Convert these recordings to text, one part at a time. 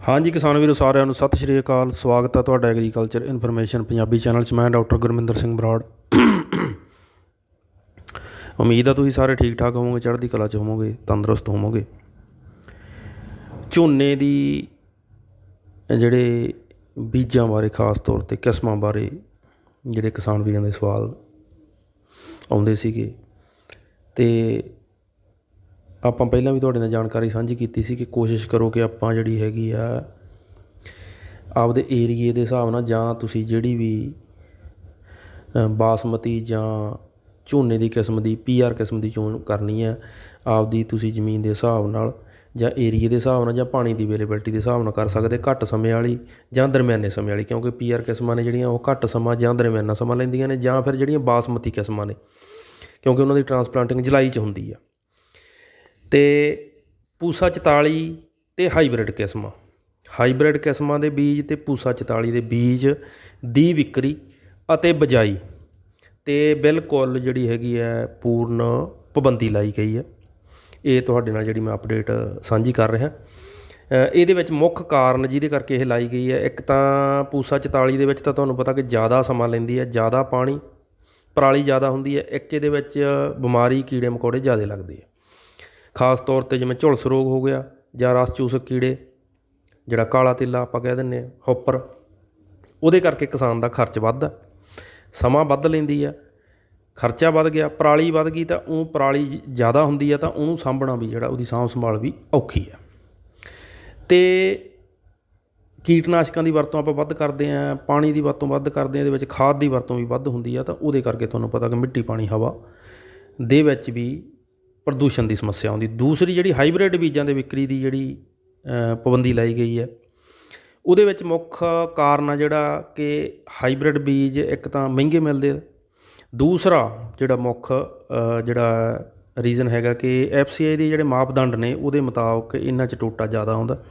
ਹਾਂਜੀ ਕਿਸਾਨ ਵੀਰੋ ਸਾਰਿਆਂ ਨੂੰ ਸਤਿ ਸ਼੍ਰੀ ਅਕਾਲ, ਸਵਾਗਤ ਹੈ ਤੁਹਾਡਾ ਐਗਰੀਕਲਚਰ ਇਨਫੋਰਮੇਸ਼ਨ ਪੰਜਾਬੀ ਚੈਨਲ 'ਚ, ਮੈਂ ਡਾਕਟਰ ਗੁਰਮਿੰਦਰ ਸਿੰਘ ਬਰਾੜ। ਉਮੀਦ ਆ ਤੁਸੀਂ ਸਾਰੇ ਠੀਕ ਠਾਕ ਹੋਵੋਗੇ, ਚੜ੍ਹਦੀ ਕਲਾ 'ਚ ਹੋਵੋਗੇ, ਤੰਦਰੁਸਤ ਹੋਵੋਗੇ। ਝੋਨੇ ਦੀ ਜਿਹੜੇ ਬੀਜਾਂ ਬਾਰੇ ਖਾਸ ਤੌਰ ਤੇ, ਕਿਸਮਾਂ ਬਾਰੇ ਜਿਹੜੇ ਕਿਸਾਨ ਵੀਰਾਂ ਦੇ ਸਵਾਲ ਆਉਂਦੇ ਸੀਗੇ, ਤੇ ਆਪਾਂ ਪਹਿਲਾਂ ਵੀ ਤੁਹਾਡੇ ਨਾਲ ਜਾਣਕਾਰੀ ਸਾਂਝੀ ਕੀਤੀ ਸੀ ਕਿ ਕੋਸ਼ਿਸ਼ ਕਰੋ ਕਿ ਆਪਾਂ ਜਿਹੜੀ ਹੈਗੀ ਆ, ਆਪਦੇ ਏਰੀਏ ਦੇ ਹਿਸਾਬ ਨਾਲ ਜਾਂ ਤੁਸੀਂ ਜਿਹੜੀ ਵੀ ਬਾਸਮਤੀ ਜਾਂ ਝੋਨੇ ਦੀ ਕਿਸਮ ਦੀ ਪੀਆਰ ਕਿਸਮ ਦੀ ਚੋਣ ਕਰਨੀ ਹੈ ਆਪਦੀ ਤੁਸੀਂ ਜ਼ਮੀਨ ਦੇ ਹਿਸਾਬ ਨਾਲ ਜਾਂ ਏਰੀਏ ਦੇ ਹਿਸਾਬ ਨਾਲ ਜਾਂ ਪਾਣੀ ਦੀ ਅਵੇਲੇਬਿਲਟੀ ਦੇ ਹਿਸਾਬ ਨਾਲ ਕਰ ਸਕਦੇ ਘੱਟ ਸਮੇਂ ਵਾਲੀ ਜਾਂ ਦਰਮਿਆਨੇ ਸਮੇਂ ਵਾਲੀ, ਕਿਉਂਕਿ ਪੀਆਰ ਕਿਸਮਾਂ ਨੇ ਜਿਹੜੀਆਂ ਉਹ ਘੱਟ ਸਮਾਂ ਜਾਂ ਦਰਮਿਆਨਾ ਸਮਾਂ ਲੈਂਦੀਆਂ ਨੇ ਜਾਂ ਫਿਰ ਜਿਹੜੀਆਂ ਬਾਸਮਤੀ ਕਿਸਮਾਂ ਨੇ, ਕਿਉਂਕਿ ਉਹਨਾਂ ਦੀ ਟਰਾਂਸਪਲਾਂਟਿੰਗ ਜੁਲਾਈ 'ਚ ਹੁੰਦੀ ਆ। ਤੇ ਪੂਸਾ 44 ਅਤੇ ਹਾਈਬ੍ਰਿਡ ਕਿਸਮਾਂ। ਹਾਈਬ੍ਰਿਡ ਕਿਸਮਾਂ ਦੇ ਬੀਜ ਅਤੇ ਪੂਸਾ 44 ਦੇ ਬੀਜ, ਦੀ ਵਿਕਰੀ ਅਤੇ ਬਿਜਾਈ ਤੇ ਬਿਲਕੁਲ ਜਿਹੜੀ ਹੈਗੀ ਹੈ ਪੂਰਨ ਪਾਬੰਦੀ ਲਾਈ ਗਈ ਹੈ। ਇਹ ਤੁਹਾਡੇ ਨਾਲ ਜਿਹੜੀ ਮੈਂ ਅਪਡੇਟ ਸਾਂਝੀ ਕਰ ਰਿਹਾ। ਇਹਦੇ ਵਿੱਚ ਮੁੱਖ ਕਾਰਨ ਜਿਹਦੇ ਕਰਕੇ ਇਹ ਲਾਈ ਗਈ ਹੈ, ਇੱਕ ਤਾਂ ਪੂਸਾ 44 ਦੇ ਵਿੱਚ ਤਾਂ ਤੁਹਾਨੂੰ ਪਤਾ ਕਿ ਜ਼ਿਆਦਾ ਸਮਾਂ ਲੈਂਦੀ ਹੈ, ਜ਼ਿਆਦਾ ਪਾਣੀ, ਪਰਾਲੀ ਜ਼ਿਆਦਾ ਹੁੰਦੀ ਹੈ, ਇੱਕ ਇਹਦੇ ਵਿੱਚ ਬਿਮਾਰੀ ਕੀੜੇ ਮਕੌੜੇ ਜ਼ਿਆਦਾ ਲੱਗਦੇ ਆ। ਖਾਸ ਤੌਰ ਤੇ ਜਿਵੇਂ ਝੁਲਸ ਰੋਗ ਹੋ ਗਿਆ ਜਾਂ ਰਸ ਚੂਸਕ ਕੀੜੇ, ਜਿਹੜਾ ਕਾਲਾ ਤਿੱਲਾ ਆਪਾਂ ਕਹਿ ਦਿੰਨੇ ਆ ਹੌਪਰ, ਉਹਦੇ ਕਰਕੇ ਕਿਸਾਨ ਦਾ ਖਰਚ ਵੱਧਦਾ। ਸਮਾਂ ਵੱਧ ਲੈਂਦੀ ਆ, ਖਰਚਾ ਵੱਧ ਗਿਆ, ਪਰਾਲੀ ਵੱਧ ਗਈ ਤਾਂ ਉਹ ਪਰਾਲੀ ਜ- ਜ਼ਿਆਦਾ ਹੁੰਦੀ ਆ ਤਾਂ ਉਹਨੂੰ ਸਾਂਭਣਾ ਵੀ ਜਿਹੜਾ ਉਹਦੀ ਸਾਂਭ ਸੰਭਾਲ ਵੀ ਔਖੀ ਆ। ਤੇ ਕੀਟਨਾਸ਼ਕਾਂ ਦੀ ਵਰਤੋਂ ਆਪਾਂ ਵੱਧ ਕਰਦੇ ਆਂ, ਪਾਣੀ ਦੀ ਵਰਤੋਂ ਵੱਧ ਕਰਦੇ ਆਂ, ਇਹਦੇ ਵਿੱਚ ਖਾਦ ਦੀ ਵਰਤੋਂ ਵੀ ਵੱਧ ਹੁੰਦੀ ਆ ਤਾਂ ਉਹਦੇ ਕਰਕੇ ਤੁਹਾਨੂੰ ਪਤਾ ਕਿ ਮਿੱਟੀ ਪਾਣੀ ਹਵਾ ਦੇ ਵਿੱਚ ਵੀ ਪ੍ਰਦੂਸ਼ਣ ਦੀ ਸਮੱਸਿਆ ਆਉਂਦੀ। ਦੂਸਰੀ ਜਿਹੜੀ ਹਾਈਬ੍ਰਿਡ ਬੀਜਾਂ ਦੇ ਵਿਕਰੀ ਦੀ ਜਿਹੜੀ ਪਾਬੰਦੀ ਲਾਈ ਗਈ ਹੈ, ਉਹਦੇ ਵਿੱਚ ਮੁੱਖ ਕਾਰਨ ਆ ਜਿਹੜਾ ਕਿ ਹਾਈਬ੍ਰਿਡ ਬੀਜ ਇੱਕ ਤਾਂ ਮਹਿੰਗੇ ਮਿਲਦੇ ਆ। ਦੂਸਰਾ ਜਿਹੜਾ ਮੁੱਖ ਜਿਹੜਾ ਰੀਜ਼ਨ ਹੈਗਾ ਕਿ ਐਫਸੀਆਈ ਦੇ ਜਿਹੜੇ ਮਾਪਦੰਡ ਨੇ, ਉਹਦੇ ਮੁਤਾਬਕ ਇਹਨਾਂ 'ਚ ਟੋਟਾ ਜ਼ਿਆਦਾ ਆਉਂਦਾ।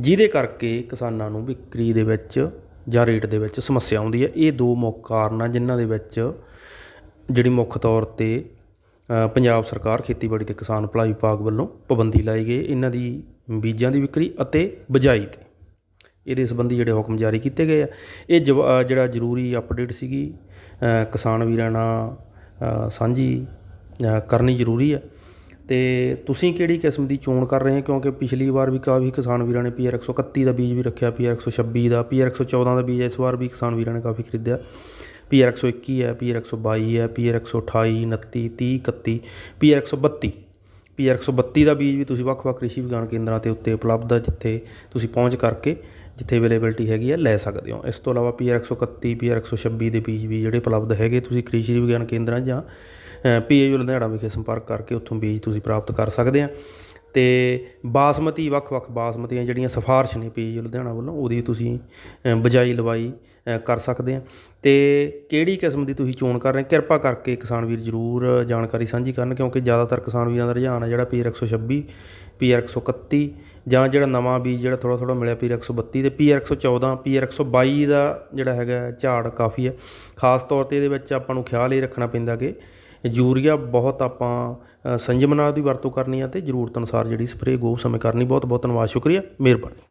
ਜਿਹਦੇ ਕਰਕੇ ਕਿਸਾਨਾਂ ਨੂੰ ਵਿਕਰੀ ਦੇ ਵਿੱਚ ਜਾਂ ਰੇਟ ਦੇ ਵਿੱਚ ਸਮੱਸਿਆ ਆਉਂਦੀ ਹੈ। ਇਹ ਦੋ ਮੁੱਖ ਕਾਰਨ ਆ ਜਿਨ੍ਹਾਂ ਦੇ ਵਿੱਚ ਜਿਹੜੀ ਮੁੱਖ ਤੌਰ ਤੇ ਪੰਜਾਬ ਸਰਕਾਰ ਖੇਤੀਬਾੜੀ ਤੇ ਕਿਸਾਨ ਭਲਾਈ ਵਿਭਾਗ ਵੱਲੋਂ ਪਾਬੰਦੀ ਲਾਈ ਗਈ। ਇਹਨਾਂ ਦੀ ਬੀਜਾਂ ਦੀ ਵਿਕਰੀ ਅਤੇ ਬਜਾਈ ਤੇ ਇਹਦੇ ਸੰਬੰਧੀ ਜਿਹੜੇ ਹੁਕਮ ਜਾਰੀ ਕੀਤੇ ਗਏ ਆ। ਇਹ ਜਵ- ਜਿਹੜਾ ਜ਼ਰੂਰੀ ਅਪਡੇਟ ਸੀਗੀ ਕਿਸਾਨ ਵੀਰਾਂ ਨਾਲ ਸਾਂਝੀ ਕਰਨੀ ਜ਼ਰੂਰੀ ਹੈ ਤੇ ਤੁਸੀਂ ਕਿਹੜੀ ਕਿਸਮ ਦੀ ਚੋਣ ਕਰ ਰਹੇ ਹੋ? ਕਿਉਂਕਿ ਪਿਛਲੀ ਵਾਰ ਵੀ ਕਾਫੀ ਕਿਸਾਨ ਵੀਰਾਂ ਨੇ ਪੀਆਰ 131 ਦਾ ਬੀਜ ਵੀ ਰੱਖਿਆ ਪੀਆਰ 126 ਦਾ ਪੀਆਰ 114 ਦਾ ਬੀਜ ਇਸ ਵਾਰ ਵੀ ਕਿਸਾਨ ਵੀਰਾਂ ਨੇ ਕਾਫੀ ਖਰੀਦਿਆ। ਪੀ ਆਰ ਇੱਕ ਸੌ ਇੱਕੀ ਹੈ ਪੀ ਆਰ ਇੱਕ ਸੌ ਬਾਈ ਹੈ ਪੀ ਆਰ ਇੱਕ ਸੌ ਅਠਾਈ ਉਨੱਤੀ ਤੀਹ ਇਕੱਤੀ ਪੀ ਆਰ 128 29 30 31 ਪੀਆਰ 132 ਪੀਆਰ 132 ਦਾ ਬੀਜ ਵੀ ਤੁਸੀਂ ਵੱਖ-ਵੱਖ ਕ੍ਰਿਸ਼ੀ ਵਿਗਿਆਨ ਕੇਂਦਰਾਂ ਦੇ ਉੱਤੇ ਉਪਲਬਧ ਹੈ ਜਿੱਥੇ ਤੁਸੀਂ ਪਹੁੰਚ ਕਰਕੇ ਜਿੱਥੇ ਅਵੇਲੇਬਿਲਟੀ ਹੈਗੀ ਹੈ ਲੈ ਸਕਦੇ ਹੋ ਇਸ ਤੋਂ ਇਲਾਵਾ ਪੀ ਆਰ 131 ਪੀਆਰ 126 ਦੇ ਬੀਜ ਵੀ ਜਿਹੜੇ ਉਪਲਬਧ ਹੈਗੇ ਤੁਸੀਂ ਕ੍ਰਿਸ਼ੀ ਵਿਗਿਆਨ ਕੇਂਦਰਾਂ ਜਾਂ ਪੀਏਯੂ ਲੁਧਿਆਣਾ ਵਿਖੇ ਸੰਪਰਕ ਕਰਕੇ ਉੱਥੋਂ ਬੀਜ ਤੁਸੀਂ ਪ੍ਰਾਪਤ ਕਰ ਸਕਦੇ ਆ ਅਤੇ ਬਾਸਮਤੀ, ਵੱਖ-ਵੱਖ ਬਾਸਮਤੀਆਂ ਜਿਹੜੀਆਂ ਸਿਫਾਰਸ਼ ਨੇ ਪੀ ਲੁਧਿਆਣਾ ਵੱਲੋਂ, ਉਹਦੀ ਤੁਸੀਂ ਬਿਜਾਈ ਲਵਾਈ ਕਰ ਸਕਦੇ ਹਾਂ। ਅਤੇ ਕਿਹੜੀ ਕਿਸਮ ਦੀ ਤੁਸੀਂ ਚੋਣ ਕਰ ਰਹੇ ਕਿਰਪਾ ਕਰਕੇ ਕਿਸਾਨ ਵੀਰ ਜਰੂਰ ਜਾਣਕਾਰੀ ਸਾਂਝੀ ਕਰਨ, ਕਿਉਂਕਿ ਜ਼ਿਆਦਾਤਰ ਕਿਸਾਨ ਵੀਰਾਂ ਦਾ ਰੁਝਾਨ ਹੈ ਜਿਹੜਾ ਪੀ ਆਰ ਇੱਕ ਸੌ ਛੱਬੀ ਪੀ ਆਰ ਇੱਕ ਸੌ ਇਕੱਤੀ, ਜਾਂ ਜਿਹੜਾ ਨਵਾਂ ਬੀਜ ਜਿਹੜਾ ਥੋੜ੍ਹਾ ਥੋੜ੍ਹਾ ਮਿਲਿਆ ਪੀਰ ਇੱਕ ਸੌ ਬੱਤੀ ਅਤੇ ਪੀ ਆਰ ਇੱਕ ਸੌ ਚੌਦਾਂ ਪੀ ਆਰ ਇੱਕ ਸੌ ਬਾਈ ਦਾ ਜਿਹੜਾ ਹੈਗਾ ਝਾੜ ਕਾਫੀ ਹੈ। ਖਾਸ ਤੌਰ ਤੇ ਇਹਦੇ ਵਿੱਚ ਆਪਾਂ ਨੂੰ ਖਿਆਲ ਇਹ ਰੱਖਣਾ ਪੈਂਦਾ ਕਿ ਯੂਰੀਆ ਬਹੁਤ ਆਪਾਂ ਸੰਜਮ ਨਾਲ ਦੀ ਵਰਤੋਂ ਕਰਨੀ ਆ ਅਤੇ ਜ਼ਰੂਰਤ ਅਨੁਸਾਰ ਜਿਹੜੀ ਸਪਰੇਅ ਗੋ ਸਮੇਂ ਕਰਨੀ ਬਹੁਤ ਬਹੁਤ ਧੰਨਵਾਦ, ਸ਼ੁਕਰੀਆ, ਮਿਹਰਬਾਨੀ।